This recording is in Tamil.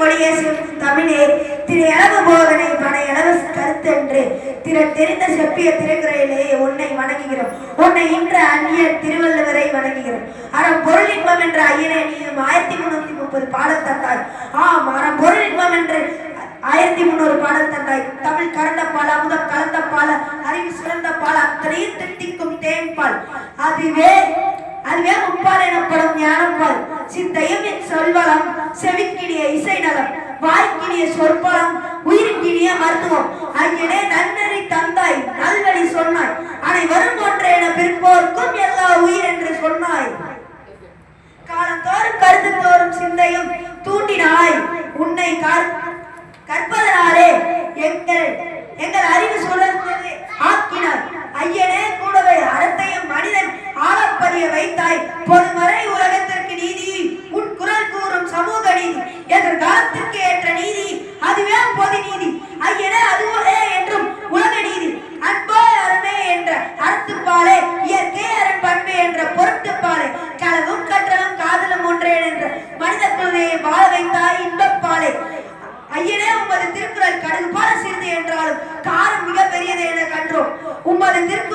மொழியை சொல்லும் தமிழே திரு இளவு போதனை பண இளவ கருத்தென்று திற தெரிந்த செப்பிய திருக்குறையிலே உன்னை வணங்குகிறோம். உன்னை இன்று அந்நிய திருவள்ளுவரை வணங்குகிறோம். ஆனால் பொருள் என்ற ஐயனை நீயும் ஆயிரத்தி முன்னூத்தி முப்பது பாடல் தந்தாய். ஆம் ஆனால் பொருள் என்று ஆயிரத்தி முன்னூறு பாடல் தந்தாய். தமிழ் கலந்த பால் அமுதம் கலந்த பால அறிவு சுரந்த பால் அத்தனையும் திருத்திக்கும் தேன்பால். அதுவே அதுவே முப்பால் எனப்படும் ஞானப்பால் சித்தையும் என் சொல்வளம் செவி இசை நலம் வாய்க்கினிய சொற்பலம் உயிர்க்கினிய மருத்துவம். ஐயனே நன்னறி தந்தாய் நல்வழி சொன்னாய். அனைவரும் ஒன்றே என பிற்போர்க்கும் எல்லா உயிர் என்று சொன்னாய். காலந்தோறும் கருத்து தோறும் சிந்தையும் தூண்டினாய். உன்னை கற்- நீதி ஏற்ற நீதி அதுவே பொது நீதி. ஐயனே அதுவே என்றும் உலக நீதி. அன்போ அருமை என்ற அறத்துப்பாலே இயற்கை அரண் பண்பு என்ற பொருட்டுப்பாலே களவும் கற்றலும் காதலும் ஒன்றே என்ற மனித குழந்தையை வாழ வைத்தாய் இன்பப்பாலே. ஐயனே உமது திருக்குறள் கடுகு பால சிறிது என்றாலும் காரம் மிக பெரியது என கண்டோம் உமது திருக்குறள்